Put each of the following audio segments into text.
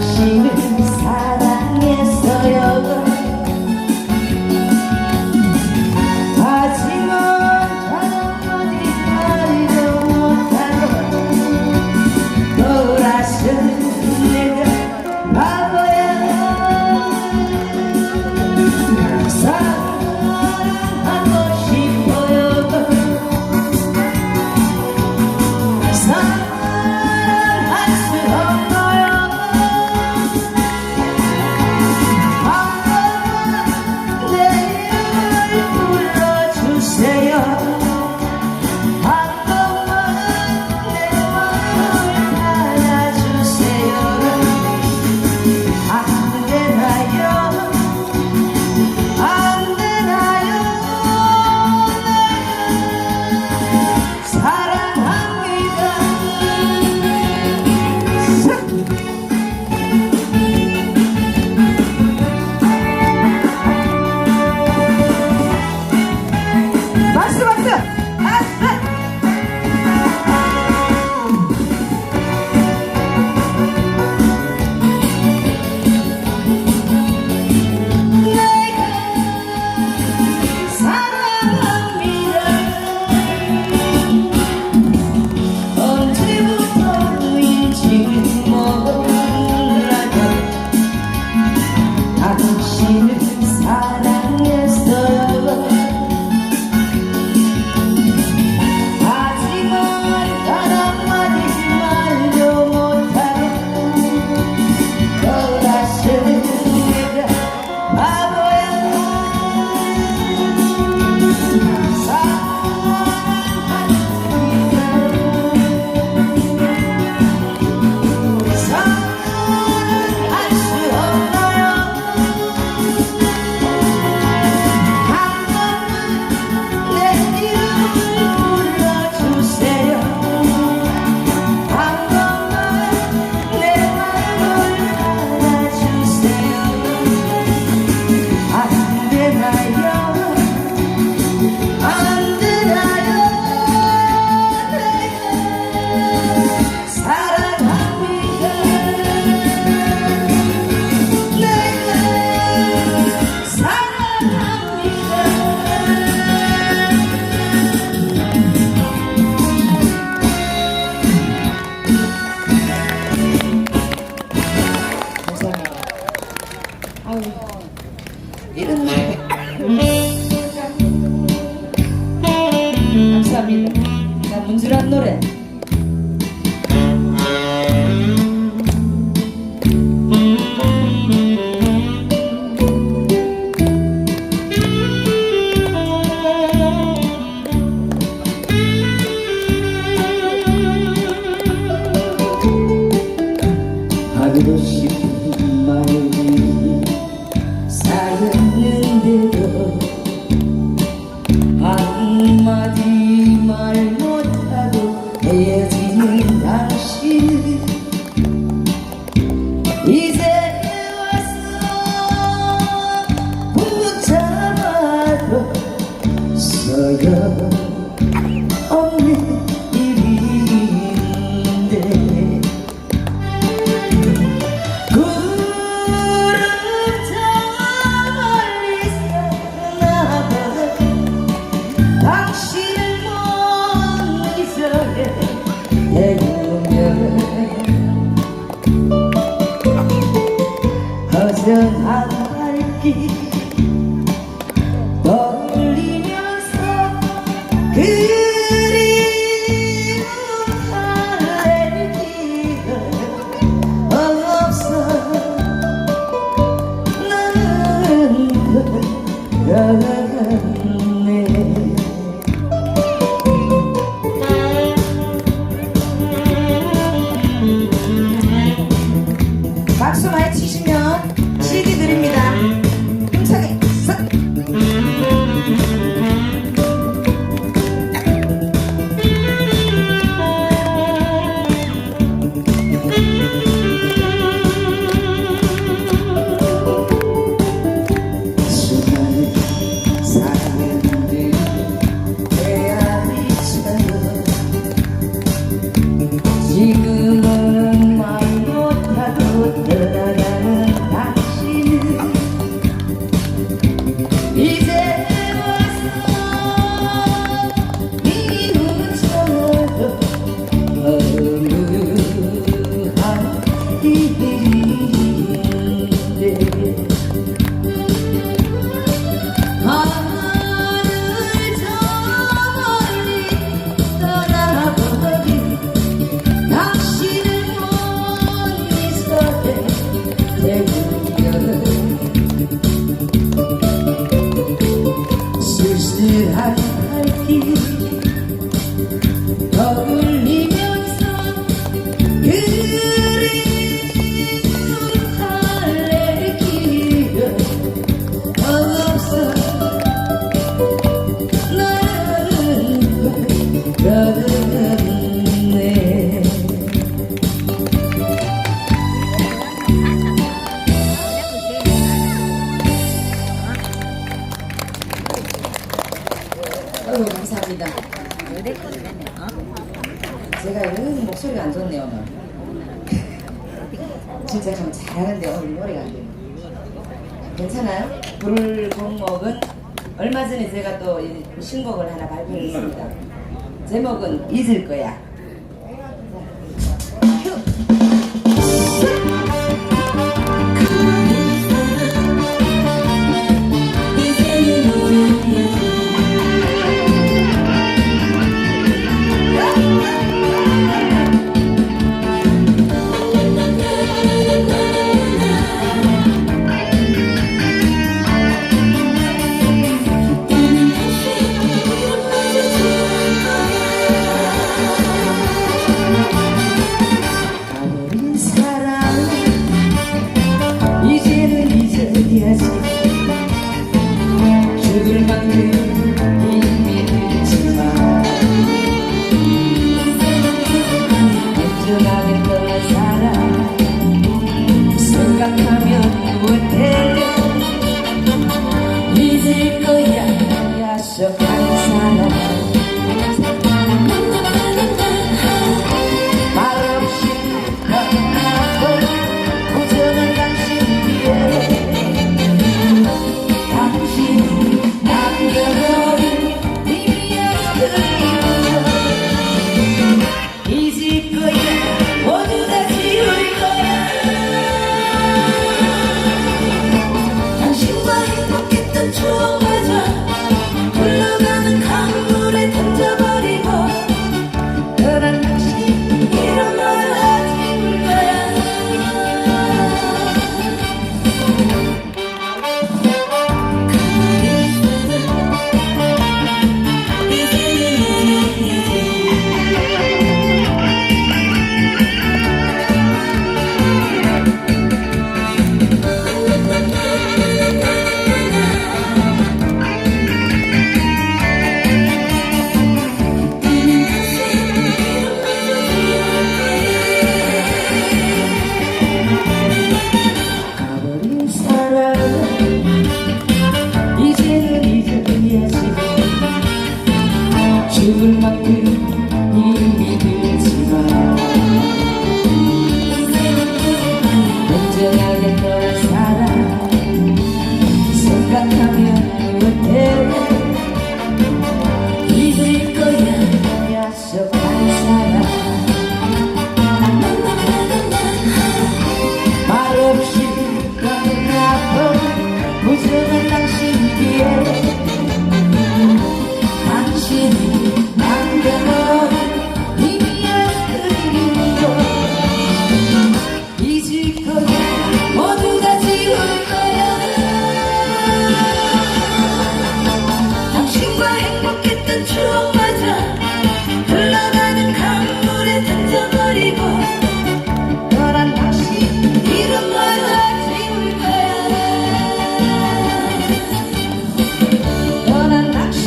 心。 가는데 오늘 노래가 안 돼요. 괜찮아요? 불 공목은 얼마 전에 제가 또 신곡을 하나 발표했습니다. 제목은 잊을 거야. Chúc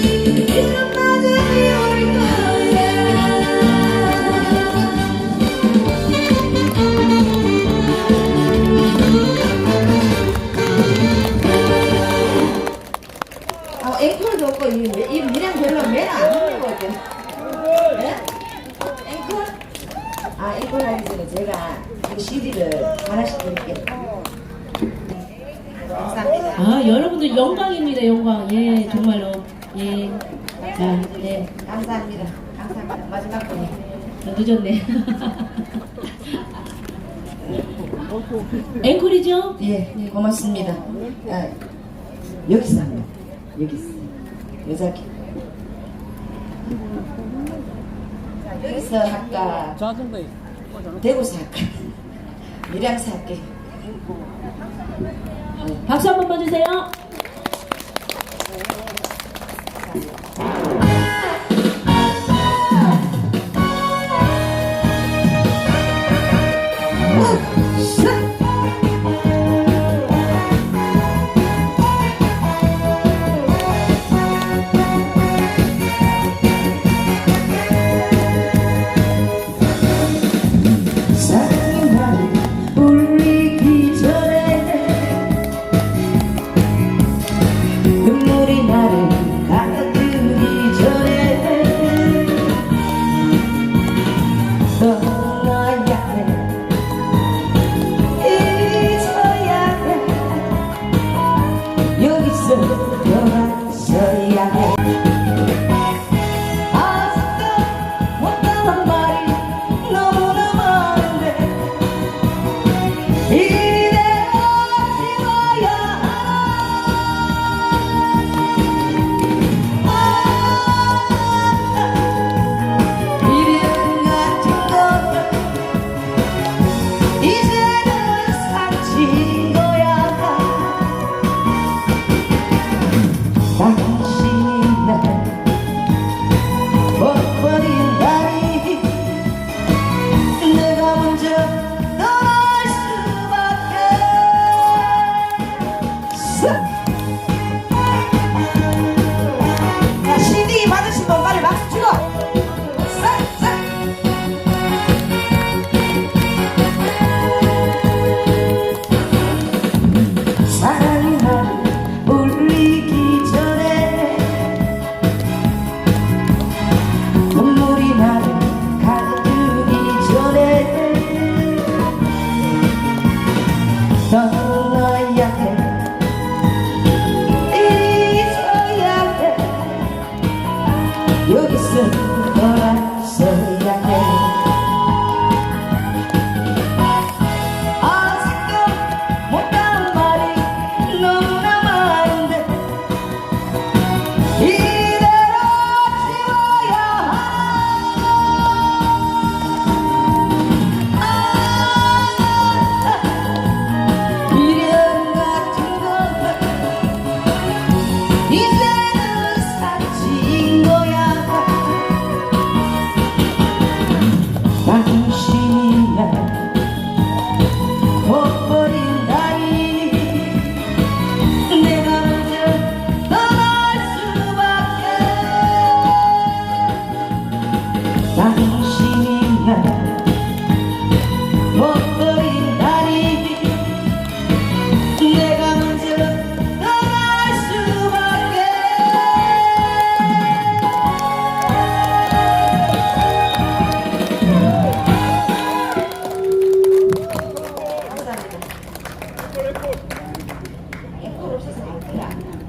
Thank you. 늦었네. 앵콜이죠? 예, 네, 고맙습니다. 아, 여기서 합니다. 여기서. 여자 자, 여기서 할까? 대구서 할까? 밀양서 할게. 박수 한 번만 주세요.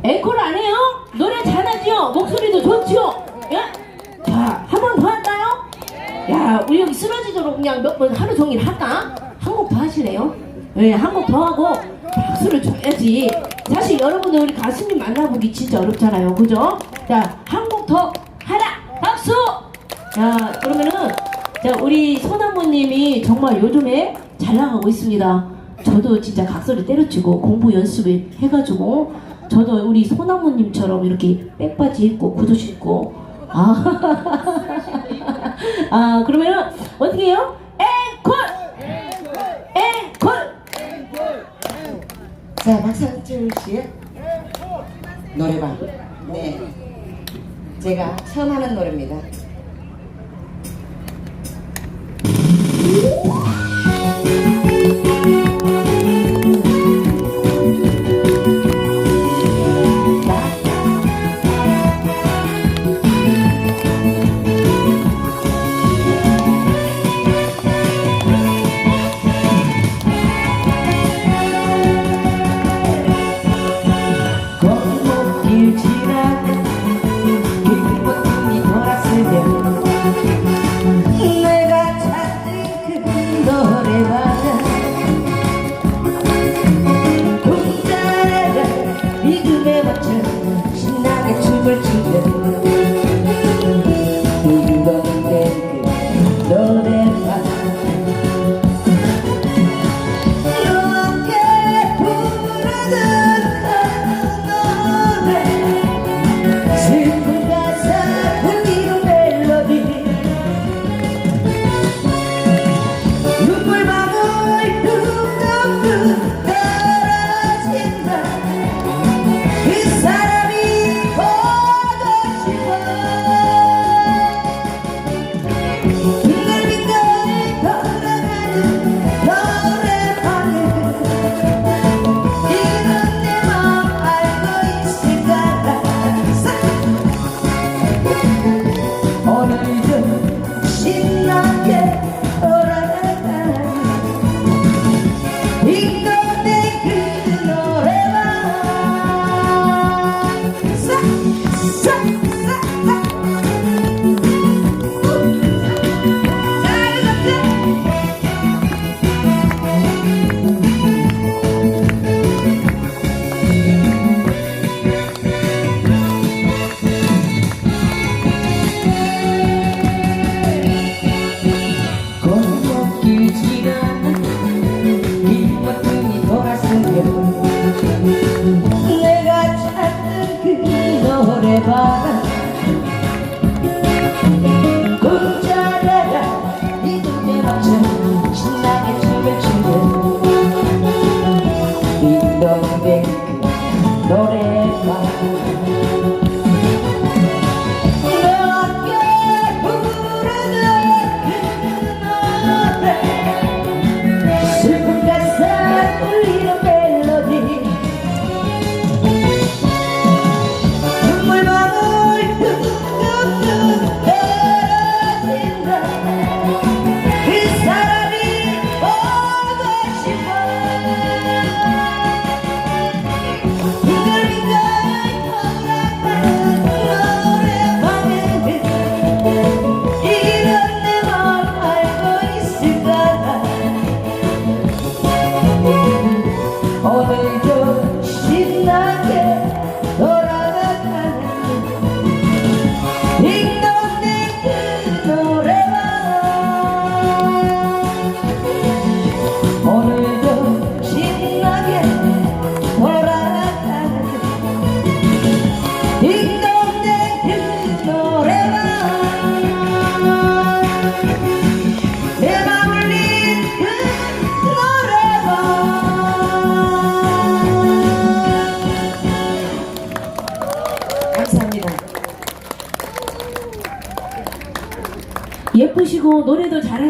앵콜 안 해요? 노래 잘하지요? 목소리도 좋지요? 예? 자, 한 번 더 할까요? 야, 우리 여기 쓰러지도록 그냥 몇 번 하루 종일 할까? 한 곡 더 하시래요? 예, 한 곡 더 하고 박수를 줘야지. 사실 여러분들 우리 가수님 만나보기 진짜 어렵잖아요. 그죠? 자, 한 곡 더 하라! 박수! 자, 그러면은, 자, 우리 소나무님이 정말 요즘에 잘 나가고 있습니다. 저도 진짜 각소를 때려치고 공부 연습을 해가지고 저도 우리 소나무님처럼 이렇게 백바지 입고 구두 신고, 아, 아, 그러면은, 어떻게 해요? 앵콜! 앵콜! 자, 박상철 씨의 노래방. 네. 제가 처음 하는 노래입니다.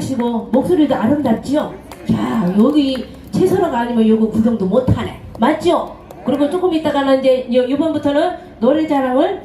노래도 잘하시고 목소리도 아름답지요? 자 여기 최선화가 아니면 요거 구경도 못하네 맞죠? 그리고 조금 있다가는 이제 요- 요번부터는 노래 자랑을